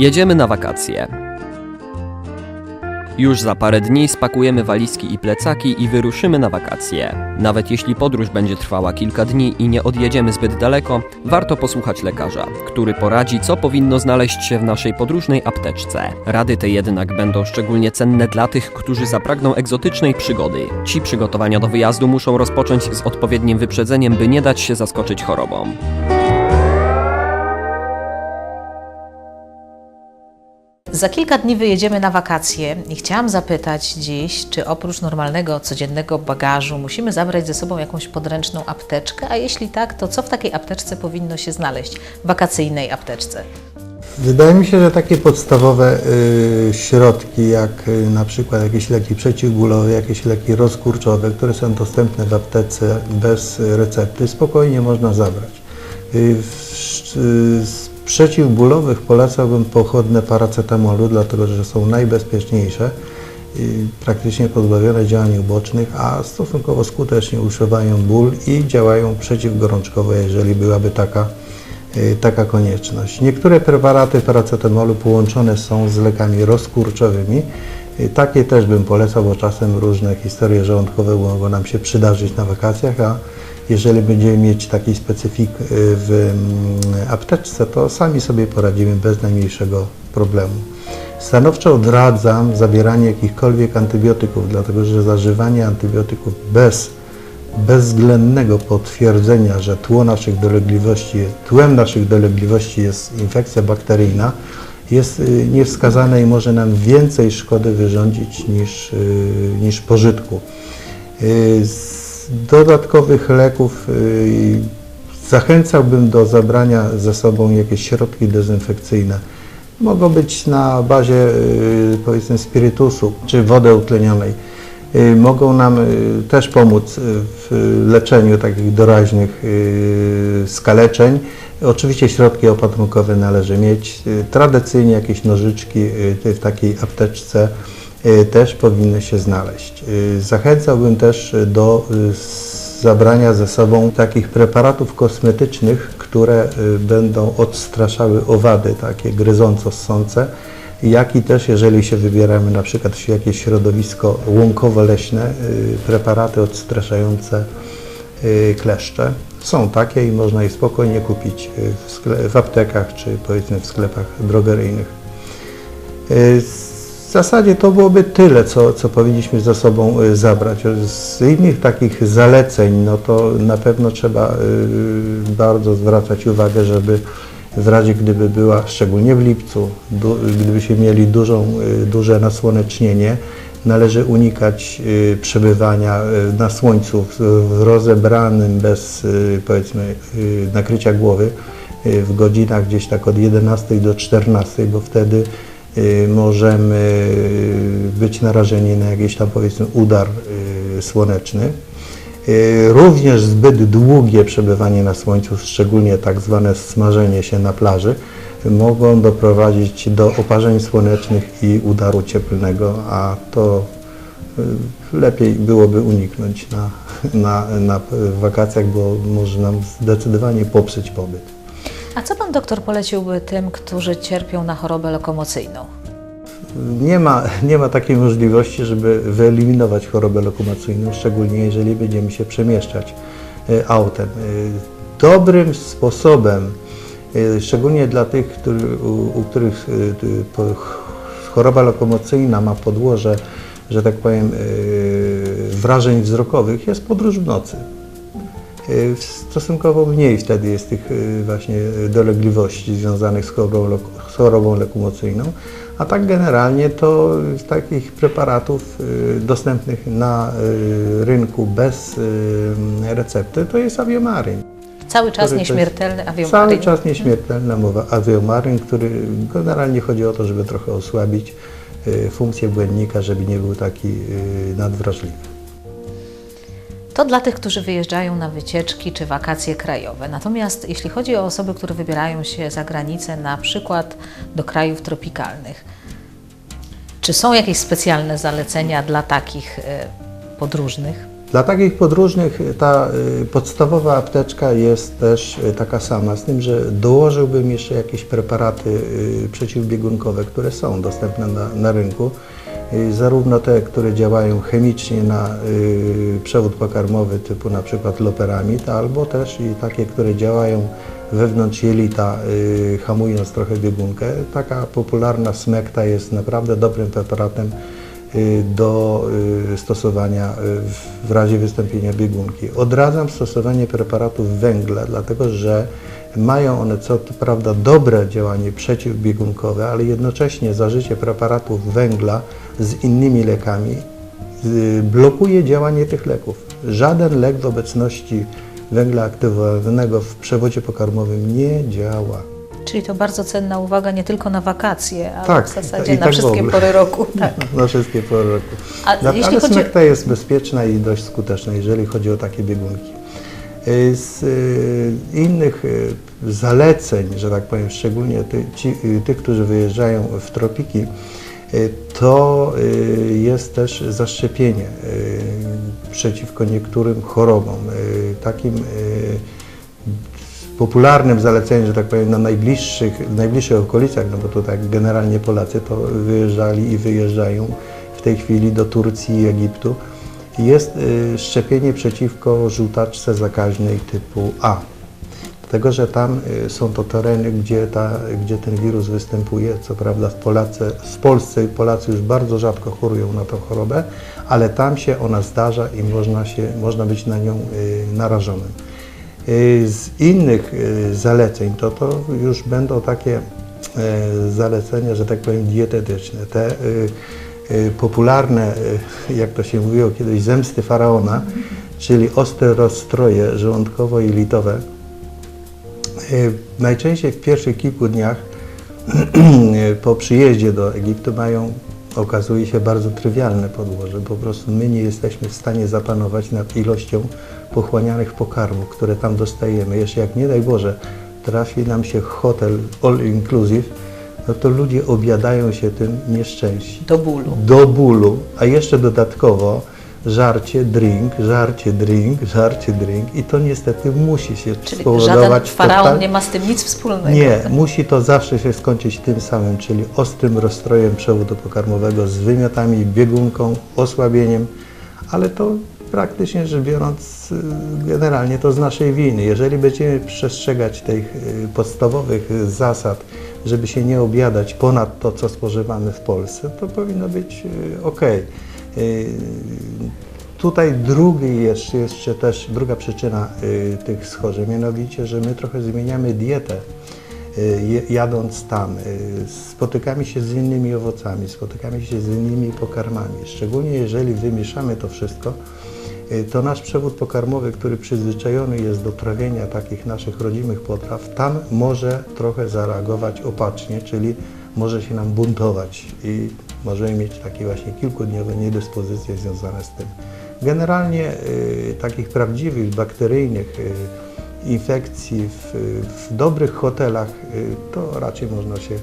Jedziemy na wakacje. Już za parę dni spakujemy walizki i plecaki i wyruszymy na wakacje. Nawet jeśli podróż będzie trwała kilka dni i nie odjedziemy zbyt daleko, warto posłuchać lekarza, który poradzi, co powinno znaleźć się w naszej podróżnej apteczce. Rady te jednak będą szczególnie cenne dla tych, którzy zapragną egzotycznej przygody. Ci przygotowania do wyjazdu muszą rozpocząć z odpowiednim wyprzedzeniem, by nie dać się zaskoczyć chorobą. Za kilka dni wyjedziemy na wakacje i chciałam zapytać dziś, czy oprócz normalnego, codziennego bagażu musimy zabrać ze sobą jakąś podręczną apteczkę, a jeśli tak, to co w takiej apteczce powinno się znaleźć, wakacyjnej apteczce? Wydaje mi się, że takie podstawowe y, środki, jak y, na przykład jakieś leki przeciwbólowe, jakieś leki rozkurczowe, które są dostępne w aptece bez recepty, spokojnie można zabrać. Y, w, y, przeciwbólowych polecałbym pochodne paracetamolu, dlatego że są najbezpieczniejsze, praktycznie pozbawione działań ubocznych, a stosunkowo skutecznie usuwają ból i działają przeciwgorączkowo, jeżeli byłaby taka y, taka konieczność. Niektóre preparaty paracetamolu połączone są z lekami rozkurczowymi. Y, Takie też bym polecał, bo czasem różne historie żołądkowe mogą nam się przydarzyć na wakacjach, a jeżeli będziemy mieć taki specyfik y, w mm, apteczce, to sami sobie poradzimy bez najmniejszego problemu. Stanowczo odradzam zabieranie jakichkolwiek antybiotyków, dlatego że zażywanie antybiotyków bez bezwzględnego potwierdzenia, że tło naszych dolegliwości, tłem naszych dolegliwości jest infekcja bakteryjna, jest y, niewskazane i może nam więcej szkody wyrządzić niż, y, niż pożytku. Dodatkowych leków y, zachęcałbym do zabrania ze sobą jakieś środki dezynfekcyjne. Mogą być na bazie y, powiedzmy spirytusu czy wody utlenionej. Y, Mogą nam też pomóc w leczeniu takich doraźnych skaleczeń. Oczywiście środki opatrunkowe należy mieć. Tradycyjnie jakieś nożyczki w takiej apteczce też powinny się znaleźć. Y, Zachęcałbym też y, do y, zabrania ze sobą takich preparatów kosmetycznych, które y, będą odstraszały owady takie gryząco-ssące, jak i też jeżeli się wybieramy na przykład w jakieś środowisko łąkowo-leśne, y, preparaty odstraszające y, kleszcze. Są takie i można je spokojnie kupić y, w, w aptekach czy powiedzmy w sklepach drogeryjnych. W zasadzie to byłoby tyle, co, co powinniśmy ze sobą y, zabrać. Z innych takich zaleceń, no to na pewno trzeba y, bardzo zwracać uwagę, żeby w razie gdyby była, szczególnie w lipcu, du, gdybyśmy mieli dużą, y, duże nasłonecznienie, należy unikać przebywania na słońcu w, rozebranym, bez powiedzmy nakrycia głowy w godzinach gdzieś tak od 11 do 14, bo wtedy możemy y, być narażeni na jakiś tam powiedzmy udar y, słoneczny. Y, Również zbyt długie przebywanie na słońcu, szczególnie tak zwane smażenie się na plaży, mogą doprowadzić do oparzeń słonecznych i udaru cieplnego, a to y, lepiej byłoby uniknąć na, na, na wakacjach, bo może nam zdecydowanie popsuć pobyt. A co Pan doktor poleciłby tym, którzy cierpią na chorobę lokomocyjną? Nie ma, nie ma takiej możliwości, żeby wyeliminować chorobę lokomocyjną, szczególnie jeżeli będziemy się przemieszczać y, autem. Y, Dobrym sposobem, y, szczególnie dla tych, u, których choroba lokomocyjna ma podłoże, że tak powiem, wrażeń wzrokowych, jest podróż w nocy. Y, stosunkowo mniej wtedy jest tych y, właśnie dolegliwości związanych z chorobą, z chorobą lekumocyjną. A tak generalnie to z takich preparatów y, dostępnych na rynku bez recepty to jest aviomarin. Cały czas nieśmiertelny Cały aviomarin. czas nieśmiertelna mowa aviomarin, który generalnie chodzi o to, żeby trochę osłabić funkcję błędnika, żeby nie był taki nadwrażliwy. To dla tych, którzy wyjeżdżają na wycieczki czy wakacje krajowe. Natomiast jeśli chodzi o osoby, które wybierają się za granicę, na przykład do krajów tropikalnych, czy są jakieś specjalne zalecenia dla takich e, podróżnych? Dla takich podróżnych ta y, podstawowa apteczka jest też taka sama, z tym, że dołożyłbym jeszcze jakieś preparaty przeciwbiegunkowe, które są dostępne na, na rynku. Y, Zarówno te, które działają chemicznie na y, przewód pokarmowy typu na przykład loperamid, albo też i takie, które działają wewnątrz jelita, y, hamując trochę biegunkę. Taka popularna smekta jest naprawdę dobrym preparatem do stosowania w razie wystąpienia biegunki. Odradzam stosowanie preparatów węgla, dlatego że mają one co prawda dobre działanie przeciwbiegunkowe, ale jednocześnie zażycie preparatów węgla z innymi lekami y, blokuje działanie tych leków. Żaden lek w obecności węgla aktywowanego w przewodzie pokarmowym nie działa. Czyli to bardzo cenna uwaga nie tylko na wakacje, ale Tak, w zasadzie na tak wszystkie pory roku. Tak. Na wszystkie pory roku. A jeśli ale chodzi- smekta jest bezpieczna i dość skuteczna, jeżeli chodzi o takie biegunki. Y, Z y, innych y, zaleceń, że tak powiem, szczególnie tych, którzy wyjeżdżają w tropiki, to jest też zaszczepienie przeciwko niektórym chorobom. Takim popularnym zaleceniem, że tak powiem, na najbliższych, w najbliższych okolicach, no bo to tak generalnie Polacy to wyjeżdżali i wyjeżdżają w tej chwili do Turcji i Egiptu, jest y, szczepienie przeciwko żółtaczce zakaźnej typu A. Dlatego, że tam y, są to tereny, gdzie, ta, gdzie ten wirus występuje. Co prawda w, Polace, w Polsce Polacy już bardzo rzadko chorują na tą chorobę, ale tam się ona zdarza i można, się, można być na nią y, narażonym. Z innych zaleceń to, to już będą takie zalecenia, że tak powiem, dietetyczne. Te popularne, y, jak to się mówiło kiedyś, zemsty faraona, czyli ostre rozstroje żołądkowo-jelitowe. Y, Najczęściej w pierwszych kilku dniach po przyjeździe do Egiptu mają, okazuje się, bardzo trywialne podłoże. Po prostu my nie jesteśmy w stanie zapanować nad ilością pochłanianych pokarmów, które tam dostajemy. Jeszcze jak nie daj Boże, trafi nam się hotel all inclusive, no to ludzie obiadają się tym nieszczęści Do bólu. do bólu, a jeszcze dodatkowo żarcie, drink, żarcie, drink, żarcie, drink i to niestety musi się Czyli spowodować żaden faraon total- nie ma z tym nic wspólnego. Nie, musi to zawsze się skończyć tym samym, czyli ostrym rozstrojem przewodu pokarmowego z wymiotami, biegunką, osłabieniem, ale to praktycznie rzecz biorąc, y, generalnie to z naszej winy. Jeżeli będziemy przestrzegać tych y, podstawowych zasad, żeby się nie obiadać ponad to, co spożywamy w Polsce, to powinno być ok. Tutaj drugi jest jeszcze też druga przyczyna y, tych schorzeń, mianowicie, że my trochę zmieniamy dietę jadąc tam. Spotykamy się z innymi owocami, spotykamy się z innymi pokarmami. Szczególnie jeżeli wymieszamy to wszystko, to nasz przewód pokarmowy, który przyzwyczajony jest do trawienia takich naszych rodzimych potraw, tam może trochę zareagować opacznie, czyli może się nam buntować i możemy mieć takie właśnie kilkudniowe niedyspozycje związane z tym. Generalnie y, takich prawdziwych, bakteryjnych y, infekcji w, w dobrych hotelach y, to raczej można się,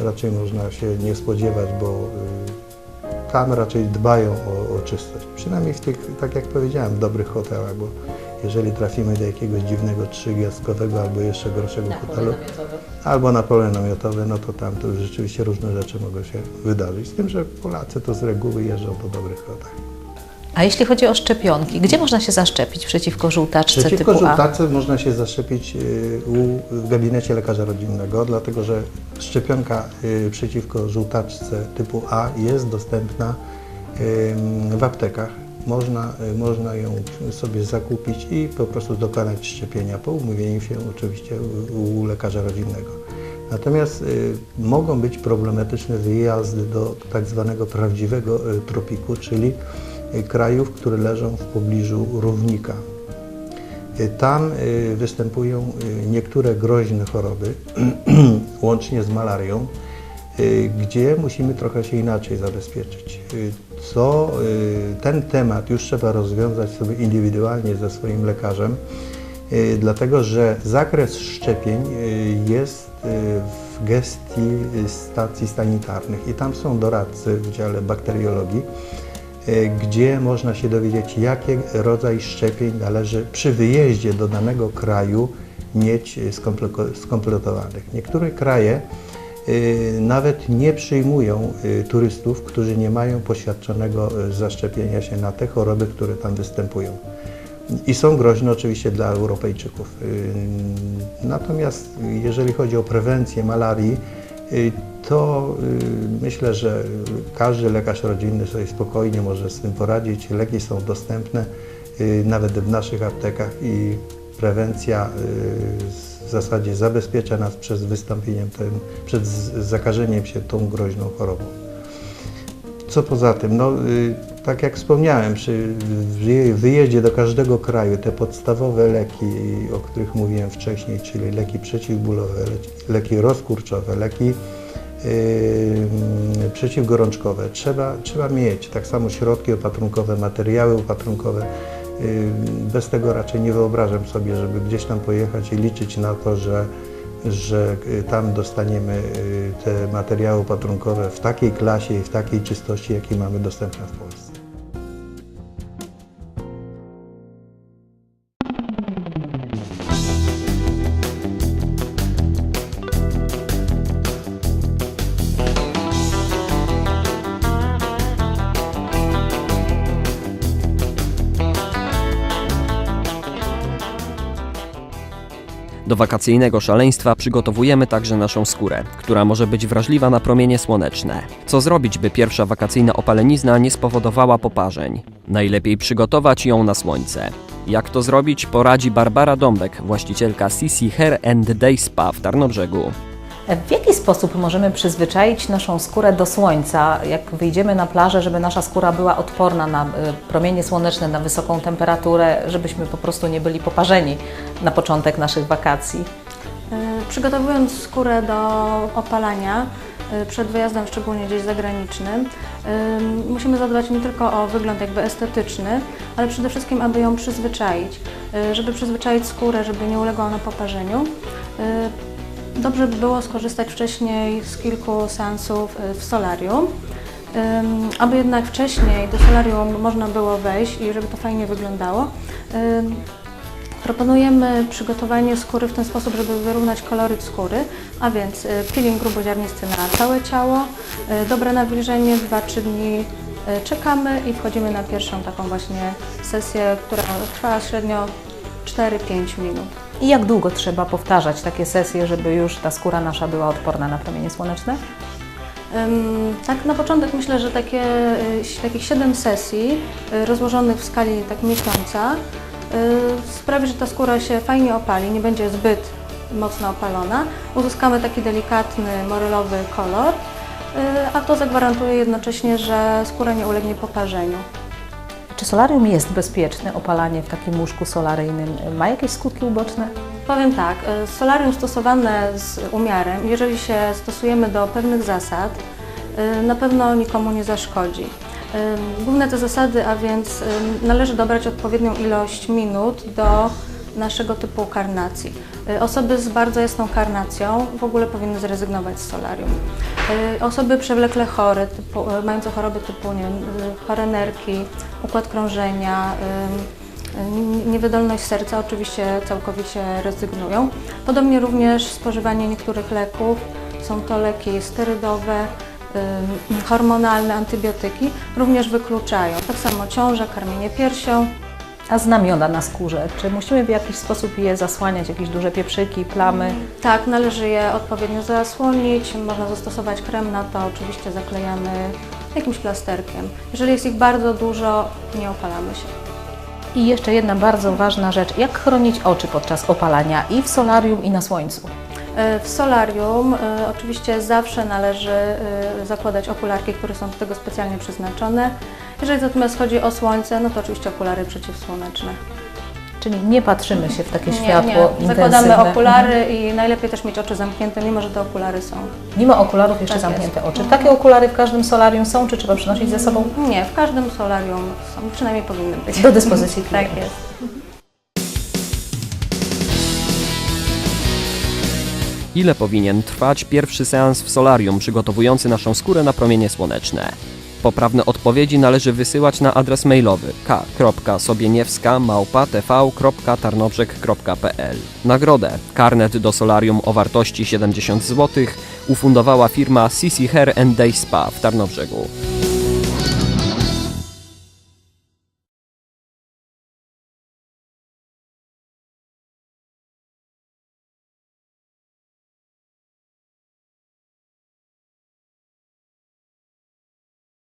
raczej można się nie spodziewać, bo y, tam raczej dbają o, o czystość. Przynajmniej w tych, tak jak powiedziałem, w dobrych hotelach, bo jeżeli trafimy do jakiegoś dziwnego trzygwiazdkowego albo jeszcze gorszego hotelu, albo na pole namiotowe, no to tam to już rzeczywiście różne rzeczy mogą się wydarzyć. Z tym, że Polacy to z reguły jeżdżą do dobrych hoteli. A jeśli chodzi o szczepionki, gdzie można się zaszczepić przeciwko żółtaczce Przeciwko typu A? żółtace można się zaszczepić y, u, w gabinecie lekarza rodzinnego, dlatego że szczepionka y, przeciwko żółtaczce typu A jest dostępna w aptekach. można, y, można ją sobie zakupić i po prostu dokonać szczepienia po umówieniu się oczywiście u, lekarza rodzinnego. Natomiast mogą być problematyczne wyjazdy do tak zwanego prawdziwego tropiku, czyli krajów, które leżą w pobliżu równika. Y, Tam y, występują y, niektóre groźne choroby, łącznie z malarią, y, gdzie musimy trochę się inaczej zabezpieczyć. Y, Co y, ten temat już trzeba rozwiązać sobie indywidualnie ze swoim lekarzem, y, dlatego że zakres szczepień y, jest y, w gestii y, stacji sanitarnych i tam są doradcy w dziale bakteriologii, y, gdzie można się dowiedzieć, jaki rodzaj szczepień należy przy wyjeździe do danego kraju mieć skomple- skompletowanych. Niektóre kraje y, nawet nie przyjmują turystów, którzy nie mają poświadczonego zaszczepienia się na te choroby, które tam występują. I są groźne oczywiście dla Europejczyków. Natomiast jeżeli chodzi o prewencję malarii, to y, myślę, że każdy lekarz rodzinny sobie spokojnie może z tym poradzić. Leki są dostępne y, nawet w naszych aptekach i prewencja y, w zasadzie zabezpiecza nas przed wystąpieniem, tym, przed zakażeniem się tą groźną chorobą. Co poza tym, no, tak jak wspomniałem, przy wyje- wyjeździe do każdego kraju te podstawowe leki, o których mówiłem wcześniej, czyli leki przeciwbólowe, leki rozkurczowe, leki yy, przeciwgorączkowe, trzeba, trzeba mieć. Tak samo środki opatrunkowe, materiały opatrunkowe. Yy, Bez tego raczej nie wyobrażam sobie, żeby gdzieś tam pojechać i liczyć na to, że że y, tam dostaniemy y, te materiały opatrunkowe w takiej klasie i w takiej czystości, jakiej mamy dostępne w Polsce. Do wakacyjnego szaleństwa przygotowujemy także naszą skórę, która może być wrażliwa na promienie słoneczne. Co zrobić, by pierwsza wakacyjna opalenizna nie spowodowała poparzeń? Najlepiej przygotować ją na słońce. Jak to zrobić, poradzi Barbara Dąbek, właścicielka CC Hair and Day Spa w Tarnobrzegu. W jaki sposób możemy przyzwyczaić naszą skórę do słońca, jak wyjdziemy na plażę, żeby nasza skóra była odporna na y, promienie słoneczne, na wysoką temperaturę, żebyśmy po prostu nie byli poparzeni na początek naszych wakacji? Y, Przygotowując skórę do opalania y, przed wyjazdem, szczególnie gdzieś zagranicznym, y, musimy zadbać nie tylko o wygląd jakby estetyczny, ale przede wszystkim, aby ją przyzwyczaić. Żeby przyzwyczaić skórę, żeby nie uległa ona poparzeniu, dobrze by było skorzystać wcześniej z kilku seansów y, w solarium. Aby jednak wcześniej do solarium można było wejść i żeby to fajnie wyglądało, Proponujemy przygotowanie skóry w ten sposób, żeby wyrównać koloryt skóry, a więc y, peeling gruboziarnisty na całe ciało, y, dobre nawilżenie, 2-3 dni czekamy i wchodzimy na pierwszą taką właśnie sesję, która trwa średnio 4-5 minut. I jak długo trzeba powtarzać takie sesje, żeby już ta skóra nasza była odporna na promienie słoneczne? Tak na początek myślę, że takie, y, takich 7 sesji y, rozłożonych w skali tak miesiąca y, sprawi, że ta skóra się fajnie opali, nie będzie zbyt mocno opalona. Uzyskamy taki delikatny, morelowy kolor, a to zagwarantuje jednocześnie, że skóra nie ulegnie poparzeniu. Czy solarium jest bezpieczne, opalanie w takim łóżku solaryjnym ma jakieś skutki uboczne? Powiem tak, y, solarium stosowane z umiarem, jeżeli się stosujemy do pewnych zasad, y, na pewno nikomu nie zaszkodzi. Y, Główne te zasady, a więc należy dobrać odpowiednią ilość minut do naszego typu karnacji. Osoby z bardzo jasną karnacją w ogóle powinny zrezygnować z solarium. Osoby przewlekle chore, typu, mające choroby typu nie wiem, chore nerki, układ krążenia, Niewydolność serca oczywiście całkowicie rezygnują. Podobnie również spożywanie niektórych leków. Są to leki sterydowe, hormonalne, antybiotyki, również wykluczają. Tak samo ciąża, karmienie piersią. A znamiona na skórze, czy musimy w jakiś sposób je zasłaniać, jakieś duże pieprzyki, plamy? Tak, należy je odpowiednio zasłonić. Można zastosować krem na to, oczywiście zaklejamy jakimś plasterkiem. Jeżeli jest ich bardzo dużo, nie opalamy się. I jeszcze jedna bardzo ważna rzecz. Jak chronić oczy podczas opalania i w solarium, i na słońcu? E, W solarium e, oczywiście zawsze należy e, zakładać okularki, które są do tego specjalnie przeznaczone. Jeżeli natomiast chodzi o słońce, no to oczywiście okulary przeciwsłoneczne. Czyli nie patrzymy się w takie Nie, światło nie. Zakładamy intensywne. okulary i najlepiej też mieć oczy zamknięte, mimo że te okulary są. Mimo okularów jeszcze Tak zamknięte oczy. Takie okulary w każdym solarium są, czy trzeba przynosić ze sobą Nie, w każdym solarium są, przynajmniej powinny być. do dyspozycji Tak jest. Ile powinien trwać pierwszy seans w solarium przygotowujący naszą skórę na promienie słoneczne? Poprawne odpowiedzi należy wysyłać na adres mailowy k.sobieniewska.małpa.tv.tarnobrzeg.pl Nagrodę, karnet do solarium o wartości 70 zł, ufundowała firma CC Hair and Day Spa w Tarnobrzegu.